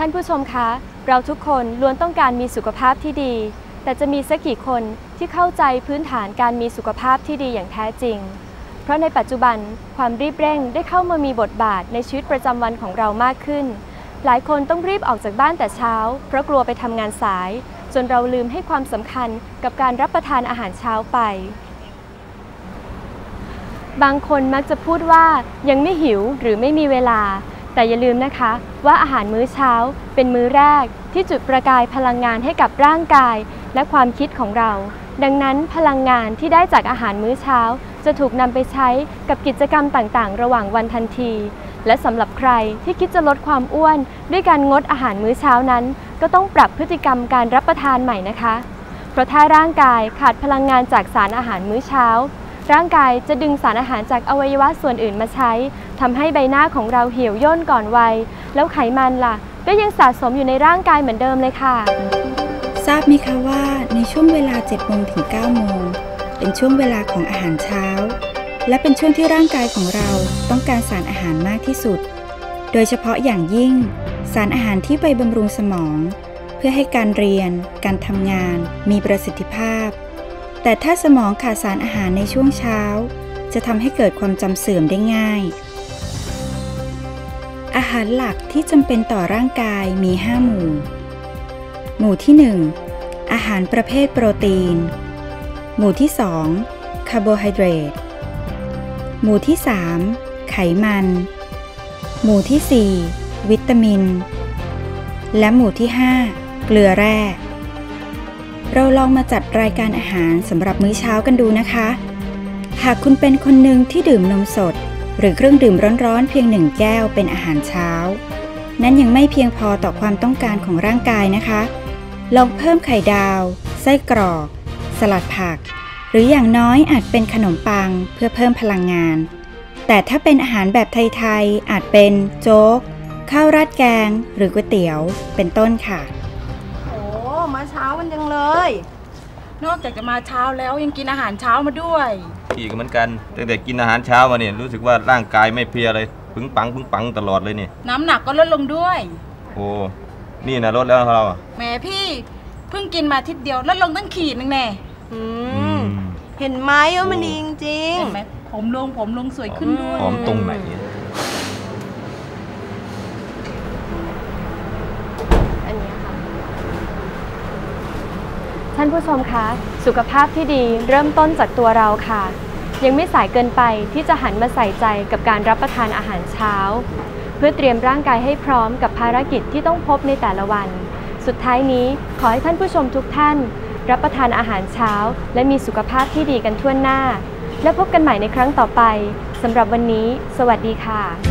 ท่านผู้ชมคะ เราทุกคนล้วนต้องการมีสุขภาพที่ดี แต่จะมีสักกี่คนที่เข้าใจพื้นฐานการมีสุขภาพที่ดีอย่างแท้จริง เพราะในปัจจุบันความรีบเร่งได้เข้ามามีบทบาทในชีวิตประจำวันของเรามากขึ้น หลายคนต้องรีบออกจากบ้านแต่เช้า เพราะกลัวไปทำงานสาย จนเราลืมให้ความสำคัญกับการรับประทานอาหารเช้าไป บางคนมักจะพูดว่ายังไม่หิวหรือไม่มีเวลา แต่อย่าลืมนะคะว่าอาหารมื้อเช้าเป็นมื้อแรกที่จุดประกายพลังงานให้กับร่างกายและความคิดของเรา ดังนั้นพลังงานที่ได้จากอาหารมื้อเช้า จะถูกนำไปใช้กับกิจกรรมต่างๆ ระหว่างวันทันที และสำหรับใครที่คิดจะลดความอ้วน ด้วยการงดอาหารมื้อเช้านั้น ก็ต้องปรับพฤติกรรมการรับประทานใหม่นะคะ เพราะถ้าร่างกายขาดพลังงานจากสารอาหารมื้อเช้า ร่างกายจะดึงสารอาหารจากอวัยวะส่วนอื่นมาใช้ทำให้ใบหน้าของเราเหี่ยวย่นก่อนวัย แล้วไขมันล่ะ ก็ยังสะสมอยู่ในร่างกายเหมือนเดิมเลยค่ะ ทราบไหมคะว่าในช่วงเวลา7โมงถึง9โมงเป็นช่วงเวลาของอาหารเช้า และเป็นช่วงที่ร่างกายของเราต้องการสารอาหารมากที่สุด โดยเฉพาะอย่างยิ่ง สารอาหารที่ไปบำรุงสมอง เพื่อให้การเรียน การทำงาน มีประสิทธิภาพ แต่ถ้าสมองขาดสารอาหารในช่วงเช้า จะทำให้เกิดความจำเสื่อมได้ง่าย อาหารหลักที่จำเป็นต่อร่างกายมี 5 หมู่ หมู่ที่ 1 อาหารประเภทโปรตีน หมู่ที่ 2 คาร์โบไฮเดรต หมู่ที่ 3 ไขมัน หมู่ที่ 4 วิตามิน และหมู่ที่ 5 เกลือแร่ เราลองมาจัดรายการอาหารสำหรับมื้อเช้ากันดูนะคะ หากคุณเป็นคนหนึ่งที่ดื่มนมสด หรือเครื่องดื่มร้อนๆเพียงหนึ่งแก้วเป็นอาหารเช้า นั้นยังไม่เพียงพอต่อความต้องการของร่างกายนะคะ ลองเพิ่มไข่ดาว ไส้กรอก สลัดผัก หรืออย่างน้อยอาจเป็นขนมปังเพื่อเพิ่มพลังงาน แต่ถ้าเป็นอาหารแบบไทยๆอาจเป็นโจ๊ก ข้าวราดแกง หรือก๋วยเตี๋ยว เป็นต้นค่ะ ช้ากันจังเลย นอกจากจะมาเช้าแล้วยังกินอาหารเช้ามาด้วยพี่ก็เหมือนกันตั้งแต่กินอาหารเช้ามาเนี่ยรู้สึกว่าร่างกายไม่เพลียเลยปึงปังปึงปังตลอดเลยเนี่ยน้ำหนักก็ลดลงด้วย โอ้นี่นะลดแล้วเราอะแหมพี่เพิ่งกินมาอาทิตย์เดียวลดลงตั้งขีดนึงแน่อือืมมเห็นไหมว่ามันดีจริงเห็นไหมผมลงผมลงสวยขึ้นด้วย หอมตรงไหนเนี่ย อันนี้ค่ะ ท่านผู้ชมคะ สุขภาพที่ดีเริ่มต้นจากตัวเราค่ะ ยังไม่สายเกินไปที่จะหันมาใส่ใจกับการรับประทานอาหารเช้า เพื่อเตรียมร่างกายให้พร้อมกับภารกิจที่ต้องพบในแต่ละวัน สุดท้ายนี้ขอให้ท่านผู้ชมทุกท่าน รับประทานอาหารเช้า และมีสุขภาพที่ดีกันทั่วหน้า และพบกันใหม่ในครั้งต่อไปสำหรับวันนี้ สวัสดีค่ะ